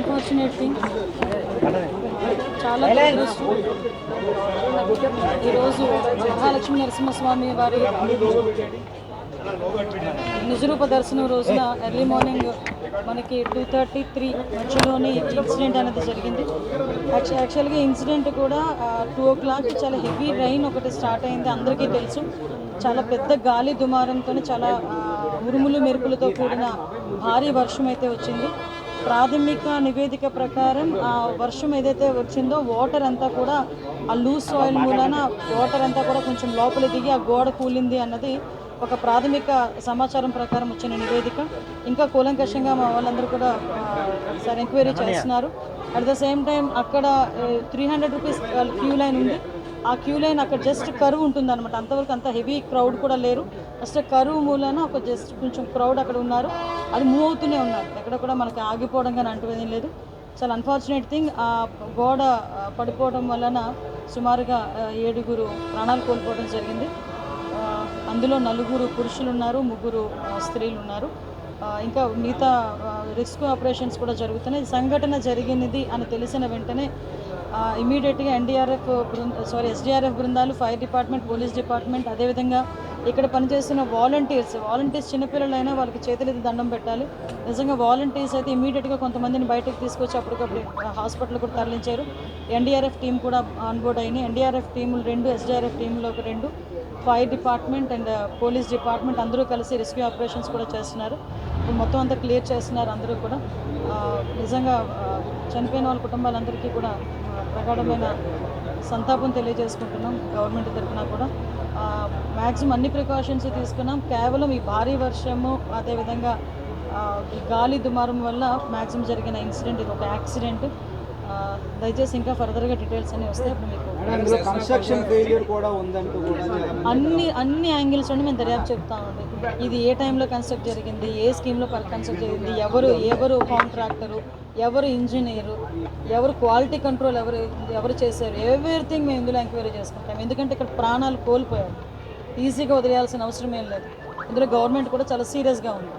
Unfortunate thing చాలా ఈరోజు మహాలక్ష్మి నరసింహస్వామి వారి నిజరూప దర్శనం రోజున ఎర్లీ మార్నింగ్ మనకి టూ థర్టీ త్రీ మధ్యలోని ఇన్సిడెంట్ అనేది జరిగింది. యాక్చు- యాక్చువల్గా ఇన్సిడెంట్ కూడా టూ ఓ క్లాక్ చాలా హెవీ రైన్ ఒకటి స్టార్ట్ అయింది అందరికీ తెలుసు. చాలా పెద్ద గాలి దుమారంతో చాలా ఉరుములు మెరుపులతో కూడిన భారీ వర్షం అయితే వచ్చింది. ప్రాథమిక నివేదిక ప్రకారం ఆ వర్షం ఏదైతే వచ్చిందో వాటర్ అంతా కూడా ఆ లూజ్ సాయిల్ మూలాన వాటర్ అంతా కూడా కొంచెం లోపల దిగి ఆ గోడ కూలింది అన్నది ఒక ప్రాథమిక సమాచారం ప్రకారం వచ్చిన నివేదిక. ఇంకా కూలంకషంగా మా వాళ్ళందరూ కూడా సార్ ఎంక్వైరీ చేస్తున్నారు. అట్ ద సేమ్ టైం అక్కడ three hundred rupees queue line ఉంది. ఆ క్యూ లైన్ అక్కడ జస్ట్ కరువు ఉంటుంది అనమాట అంతవరకు అంత హెవీ క్రౌడ్ కూడా లేరు. జస్ట్ కరువు మూలన ఒక జస్ట్ కొంచెం క్రౌడ్ అక్కడ ఉన్నారు. అది మూవ్ అవుతూనే ఉన్నారు. ఎక్కడ కూడా మనకి ఆగిపోవడం కానీ అంటువేం లేదు. చాలా అన్ఫార్చునేట్ థింగ్ ఆ గోడ పడిపోవడం వలన సుమారుగా ఏడుగురు ప్రాణాలు కోల్పోవడం జరిగింది. అందులో నలుగురు పురుషులు ఉన్నారు ముగ్గురు స్త్రీలు ఉన్నారు ఇంకా మిగతా రెస్క్యూ ఆపరేషన్స్ కూడా జరుగుతున్నాయి. సంఘటన జరిగినది అని తెలిసిన వెంటనే ఇమీడియట్గా ఎన్డీఆర్ఎఫ్ బృంద సారీ ఎస్డీఆర్ఎఫ్ బృందాలు ఫైర్ డిపార్ట్మెంట్ పోలీస్ డిపార్ట్మెంట్ అదేవిధంగా ఇక్కడ పనిచేస్తున్న వాలంటీర్స్ వాలంటీర్స్ చిన్నపిల్లలైనా వాళ్ళకి చేతులైతే దండం పెట్టాలి. నిజంగా వాలంటీర్స్ అయితే ఇమీడియట్గా కొంతమందిని బయటకు తీసుకొచ్చి అప్పటికప్పుడు హాస్పిటల్ కూడా తరలించారు. ఎన్డీఆర్ఎఫ్ టీం కూడా ఆన్బోర్డ్ అయింది ఎన్డీఆర్ఎఫ్ టీములు రెండు ఎస్డీఆర్ఎఫ్ టీంలో ఒక రెండు fire department and police department అందరూ కలిసి రెస్క్యూ ఆపరేషన్స్ కూడా చేస్తున్నారు. ఇప్పుడు మొత్తం అంతా క్లియర్ చేస్తున్నారు అందరూ కూడా. నిజంగా చనిపోయిన వాళ్ళ కుటుంబాలందరికీ కూడా ప్రగాఢమైన సంతాపం తెలియజేసుకుంటున్నాం గవర్నమెంట్ తరఫున కూడా. మ్యాక్సిమం అన్ని ప్రికాషన్స్ తీసుకున్నాం. కేవలం ఈ భారీ వర్షము అదేవిధంగా ఈ గాలి దుమారం వల్ల మ్యాక్సిమం జరిగిన ఇన్సిడెంట్ ఇది ఒక యాక్సిడెంట్. దయచేసి ఇంకా ఫర్దర్గా డీటెయిల్స్ అన్ని వస్తే అప్పుడు మీకు అందులో కన్స్ట్రక్షన్ ఫెయిలియర్ కూడా ఉందంటూ కూడా చాలా అన్ని అన్ని యాంగిల్స్ నుండి మేము దర్యాప్తు చెప్తామండి ఇది ఏ టైంలో కన్స్ట్రక్ట్ జరిగింది ఏ స్కీమ్లో కన్స్ట్రక్ట్ జరిగింది ఎవరు ఎవరు కాంట్రాక్టరు ఎవరు ఇంజనీరు ఎవరు క్వాలిటీ కంట్రోల్ ఎవరు ఎవరు చేశారు ఎవ్రీథింగ్ మేము ఇందులో ఎంక్వైరీ చేసుకుంటాం. ఎందుకంటే ఇక్కడ ప్రాణాలు కోల్పోయారు ఈజీగా వదిలేయాల్సిన అవసరం ఏం లేదు. ఇందులో గవర్నమెంట్ కూడా చాలా సీరియస్గా ఉంది.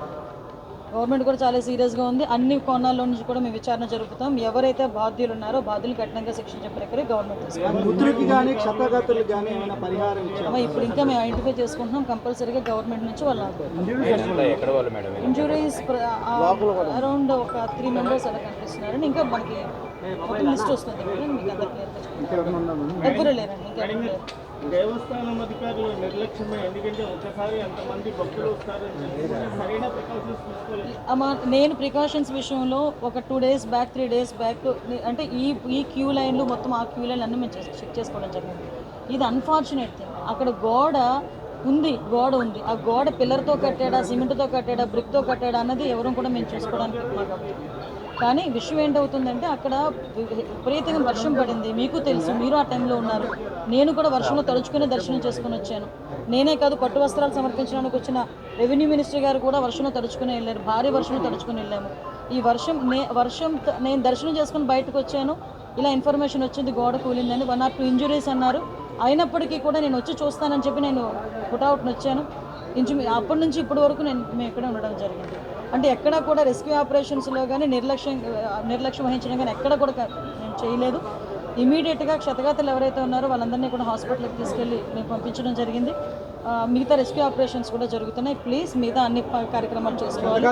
గవర్నమెంట్ కూడా చాలా సీరియస్గా ఉంది. అన్ని కోణాల్లో నుంచి కూడా మేము విచారణ జరుపుతాం. ఎవరైతే బాధ్యులు ఉన్నారో బాధ్యులు కఠినంగా శిక్షించే ప్రక్రియ గవర్నమెంట్ ఇప్పుడు ఇంకా మేము ఐడెంటిఫై చేసుకుంటున్నాం. కంపల్సరీగా గవర్నమెంట్ నుంచి వాళ్ళ ఎక్కడ వాళ్ళు మేడం? ఇంజురీస్ అరౌండ్ ఒక త్రీ మెంబర్స్ అలా కనిపిస్తున్నారండి. ఇంకా మనకి మొత్తం లిస్ట్ వస్తుంది. కదా మీకు అంతా క్లియర్ ఎవ్వరు లేరండి ఇంకా ఎవరు లేరు. దేవస్థానం అధికారులు నిర్లక్ష్యమే ఎందుకంటే ఒకసారి ఎంతమంది భక్తులు సరైన ప్రికాషన్స్ తీసుకోలేదు. అమ్మా నేను ప్రికాషన్స్ విషయంలో ఒక two days back three days back అంటే ఈ ఈ క్యూ లైన్లు మొత్తం ఆ క్యూ లైన్లు అన్నీ మేము చెక్ చేసుకోవడం జరిగింది. ఇది అన్ఫార్చునేట్ థింగ్ అక్కడ గోడ ఉంది గోడ ఉంది. ఆ గోడ పిల్లర్తో కట్టాడా సిమెంట్తో కట్టాడా బ్రిక్తో కట్టాడా అన్నది ఎవరు కూడా మేము చూసుకోవడానికి కానీ విషయం ఏంటవుతుందంటే అక్కడ విపరీతంగా వర్షం పడింది. మీకు తెలుసు మీరు ఆ టైంలో ఉన్నారు. నేను కూడా వర్షంలో తడుచుకునే దర్శనం చేసుకుని వచ్చాను. నేనే కాదు పట్టు వస్త్రాలు సమర్పించడానికి వచ్చిన రెవెన్యూ మినిస్టర్ గారు కూడా వర్షంలో తడుచుకుని వెళ్ళారు. భారీ వర్షంలో తడుచుకుని వెళ్ళాము. ఈ వర్షం నే వర్షం నేను దర్శనం చేసుకుని బయటకు వచ్చాను. ఇలా ఇన్ఫర్మేషన్ వచ్చింది గోడ కూలిందని. వన్ ఆర్ టూ ఇంజురీస్ అన్నారు. అయినప్పటికీ కూడా నేను వచ్చి చూస్తానని చెప్పి నేను పుటౌట్ని వచ్చాను ఇంచు అప్పటి నుంచి ఇప్పటి వరకు నేను మేము ఇక్కడే ఉండడం జరిగింది. అంటే ఎక్కడ కూడా రెస్క్యూ ఆపరేషన్స్లో కానీ నిర్లక్ష్యం నిర్లక్ష్యం వహించడం కానీ ఎక్కడ కూడా నేను చేయలేదు. ఇమీడియట్గా క్షతగాతలు ఎవరైతే ఉన్నారో వాళ్ళందరినీ కూడా హాస్పిటల్కి తీసుకెళ్ళి మేము పంపించడం జరిగింది. మిగతా రెస్క్యూ ఆపరేషన్స్ కూడా జరుగుతున్నాయి. ప్లీజ్ మిగతా అన్ని కార్యక్రమాలు చేసుకోవాలి.